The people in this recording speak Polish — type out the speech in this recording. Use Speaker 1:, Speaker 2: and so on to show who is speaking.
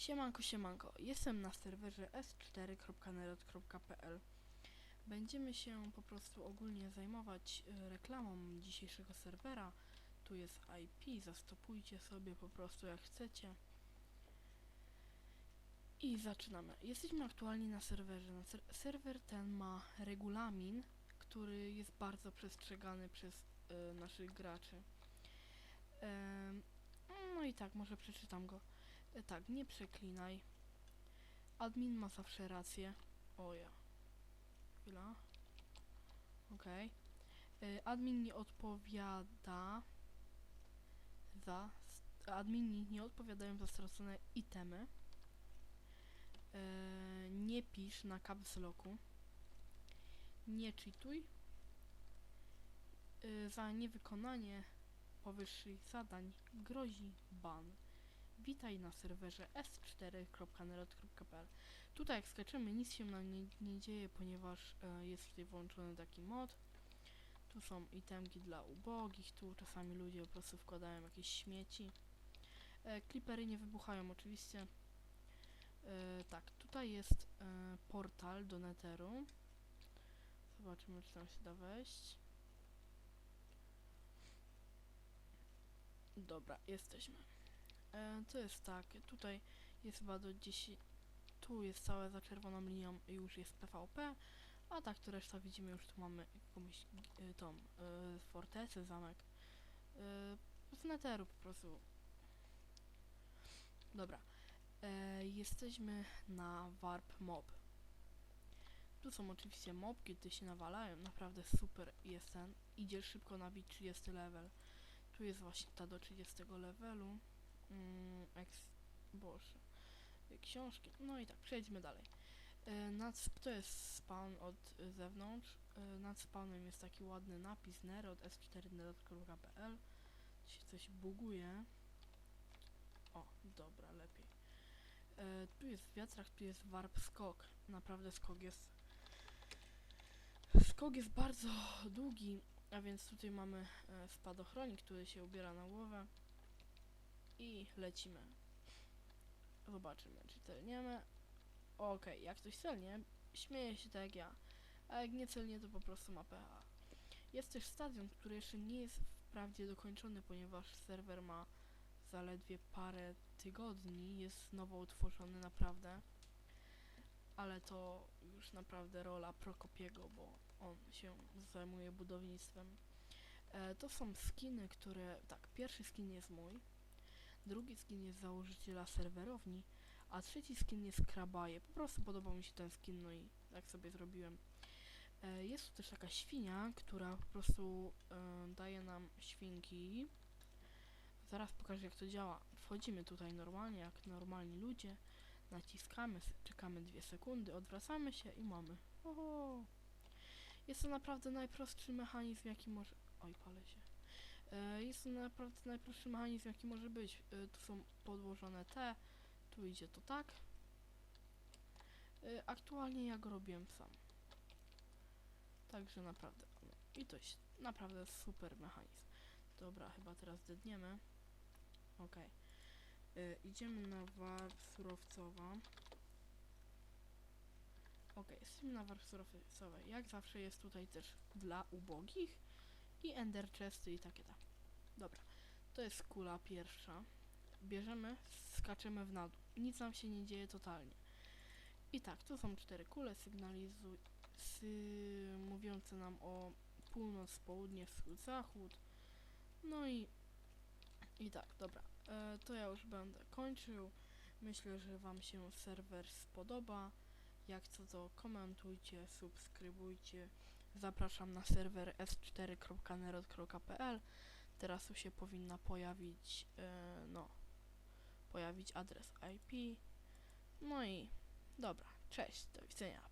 Speaker 1: Siemanko, siemanko. Jestem na serwerze s4.nerod.pl. Będziemy się po prostu ogólnie zajmować y, reklamą dzisiejszego serwera. Tu jest IP, zastopujcie sobie po prostu jak chcecie. I zaczynamy. Jesteśmy aktualnie na serwerze. Na ser serwer ten ma regulamin, który jest bardzo przestrzegany przez y, naszych graczy. Em, no i tak, może przeczytam go. E, Tak, nie przeklinaj. Admin ma zawsze rację. O ja. Chwila. Okej. E, Admin nie odpowiada za... Admini nie odpowiadają za stracone itemy. E, nie pisz na caps locku. Nie cheatuj. E, za niewykonanie powyższych zadań grozi ban. Witaj na serwerze s4.nerod.pl Tutaj jak skaczemy nic się nam nie, nie dzieje, ponieważ e, jest tutaj włączony taki mod. Tu są itemki dla ubogich, tu czasami ludzie po prostu wkładają jakieś śmieci. E, klipery nie wybuchają oczywiście. E, tak, tutaj jest e, portal do Netheru. Zobaczymy czy tam się da wejść. Dobra, jesteśmy. E, to jest tak, tutaj jest chyba do 10, tu jest całe za czerwoną linią i już jest PvP, a tak to reszta widzimy już tu mamy jakąś e, tą e, fortecę, zamek e, z neteru po prostu. Dobra, e, jesteśmy na Warp Mob. Tu są oczywiście mobki, gdy się nawalają, naprawdę super jest ten, idzie szybko nabić 30 level. Tu jest właśnie ta do 30 levelu. Mm, eks... Boże. Książki. No i tak, przejdźmy dalej. E, nad, to jest spawn od zewnątrz. E, nad spawnem jest taki ładny napis nerod s4nerod.pl Tu się coś buguje. O, dobra, lepiej. E, tu jest wiatrak, tu jest warp skok. Naprawdę skok jest... Skok jest bardzo długi, a więc tutaj mamy spadochronik, który się ubiera na głowę. I lecimy. Zobaczymy, czy celniemy. Okej, jak ktoś celnie, śmieje się tak jak ja. A jak nie celnie, to po prostu ma PH. Jest też stadion, który jeszcze nie jest wprawdzie dokończony, ponieważ serwer ma zaledwie parę tygodni. Jest nowo utworzony naprawdę. Ale to już naprawdę rola Prokopiego, bo on się zajmuje budownictwem. E, to są skiny, które... Tak, pierwszy skin jest mój. Drugi skin jest założyciela serwerowni, a trzeci skin jest Krabaje. Po prostu podobał mi się ten skin, no i tak sobie zrobiłem. E, jest tu też taka świnia, która po prostu e, daje nam świnki. Zaraz pokażę jak to działa. Wchodzimy tutaj normalnie, jak normalni ludzie. Naciskamy, czekamy dwie sekundy, odwracamy się i mamy. Oho. Jest to naprawdę najprostszy mechanizm, jaki może... Oj, palę się. E, Jest to naprawdę najprostszy mechanizm, jaki może być. E, Tu są podłożone te, tu idzie to tak. E, Aktualnie ja go robiłem sam. Także naprawdę. I to jest naprawdę super mechanizm. Dobra, chyba teraz dedniemy. E, Idziemy na warp surowcowa. Okej, jesteśmy na warp surowcowej. Jak zawsze jest tutaj też dla ubogich i ender chesty i takie tam. Dobra, to jest kula pierwsza. Bierzemy, skaczemy w nadół. Nic nam się nie dzieje totalnie. I tak, tu są cztery kule, sygnalizuj, sy, mówiące nam o północ, południe, wschód, zachód. No i i tak, dobra. E, to ja już będę kończył. Myślę, że Wam się serwer spodoba. Jak co to komentujcie, subskrybujcie. Zapraszam na serwer s4.nerod.pl. Teraz tu się powinna pojawić, e, no, pojawić adres IP. No i dobra, cześć, do widzenia.